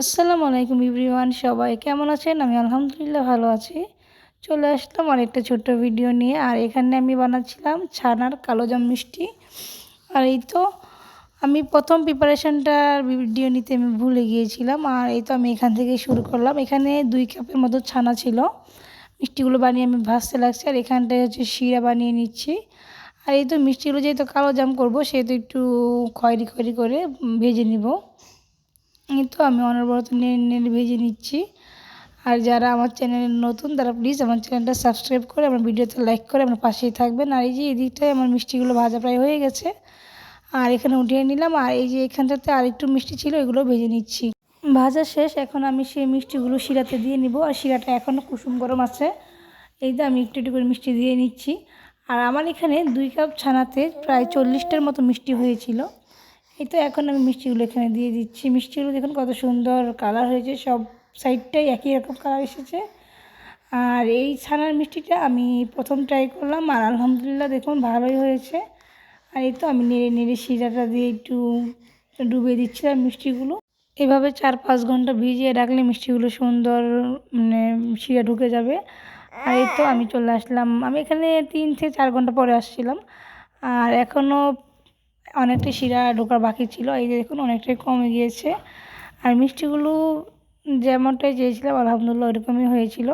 আসসালামু আলাইকুম ইভরিওয়ান সবাই কেমন আছেন? আমি আলহামদুলিল্লাহ ভালো আছি। চলে আসলাম আর একটা ছোট্ট ভিডিও নিয়ে, আর এখানে আমি বানাচ্ছিলাম ছানার কালোজাম মিষ্টি। আর এই তো আমি প্রথম প্রিপারেশনটার ভিডিও নিতে আমি ভুলে গিয়েছিলাম, আর এই তো আমি এখান থেকে শুরু করলাম। এখানে দুই কাপের মতো ছানা ছিল। মিষ্টিগুলো বানিয়ে আমি ভাজতে লাগছি, আর এখানটায় হচ্ছে শিরা বানিয়ে নিচ্ছি। আর এই তো মিষ্টিগুলো যেহেতু কালো জাম করব, সেহেতু একটু খয়রি খয়রি করে ভেজে নিব। তো আমি অনবরত নেড়ে নেড়ে ভেজে নিচ্ছি। আর যারা আমার চ্যানেলে নতুন, তারা প্লিজ আমার চ্যানেলটা সাবস্ক্রাইব করে, আমার ভিডিওতে লাইক করে আমার পাশেই থাকবেন। আর এই যে এদিকটায় আমার মিষ্টিগুলো ভাজা প্রায় হয়ে গেছে। আর এখানে উঠিয়ে নিলাম। আর এই যে এখানটাতে আর একটু মিষ্টি ছিল, এগুলো ভেজে নিচ্ছি। ভাজা শেষ, এখন আমি সেই মিষ্টিগুলো শিরাতে দিয়ে নিব। আর শিরাটা এখনও কুসুম গরম আছে। এই তো আমি একটু একটু করে মিষ্টি দিয়ে নিচ্ছি। আর আমার এখানে দুই কাপ ছানাতে প্রায় চল্লিশটার মতো মিষ্টি হয়েছিল। এই তো এখন আমি মিষ্টিগুলো এখানে দিয়ে দিচ্ছি। মিষ্টিগুলো দেখুন কত সুন্দর কালার হয়েছে, সব সাইডটাই একই রকম কালার এসেছে। আর এই ছানার মিষ্টিটা আমি প্রথম ট্রাই করলাম আর আলহামদুলিল্লাহ দেখুন ভালোই হয়েছে। আর এই তো আমি নেড়ে নেড়ে শিরাটা দিয়ে একটু ডুবিয়ে দিচ্ছিলাম মিষ্টিগুলো। এভাবে চার পাঁচ ঘণ্টা ভিজিয়ে রাখলে মিষ্টিগুলো সুন্দর মানে শিরা ঢুকে যাবে। আর এই তো আমি চলে আসলাম। আমি এখানে তিন থেকে চার ঘণ্টা পরে আসছিলাম। আর এখনও অনেকটা শিরা ঢোকার বাকি ছিল, এই যে দেখুন অনেকটাই কমে গিয়েছে। আর মিষ্টিগুলো যেমনটাই চেয়েছিলাম, আলহামদুলিল্লাহ ওরকমই হয়েছিল।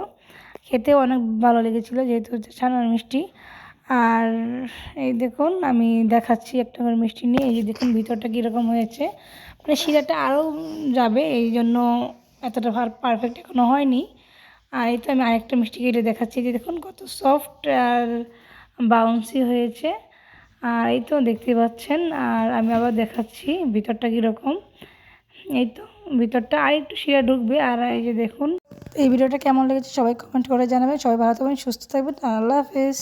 খেতেও অনেক ভালো লেগেছিলো যেহেতু হচ্ছে ছানার মিষ্টি। আর এই দেখুন, আমি দেখাচ্ছি একটা করে মিষ্টি নিয়ে, এই যে দেখুন ভিতরটা কীরকম হয়েছে। মানে শিরাটা আরও যাবে, এই জন্য এতটা পারফেক্ট এখনও হয়নি। আর এই তো আমি আরেকটা মিষ্টি কেটে দেখাচ্ছি যে দেখুন কত সফট আর বাউন্সি হয়েছে। আর এই তো দেখতে পাচ্ছেন, আর আমি আবার দেখাচ্ছি ভিতরটা কীরকম। এই তো ভিতরটা আর একটু শিরা ঢুকবে, আর এই যে দেখুন। এই ভিডিওটা কেমন লেগেছে সবাই কমেন্ট করে জানাবেন। সবাই ভালো থাকবেন, সুস্থ থাকবেন। আল্লাহ হাফেজ।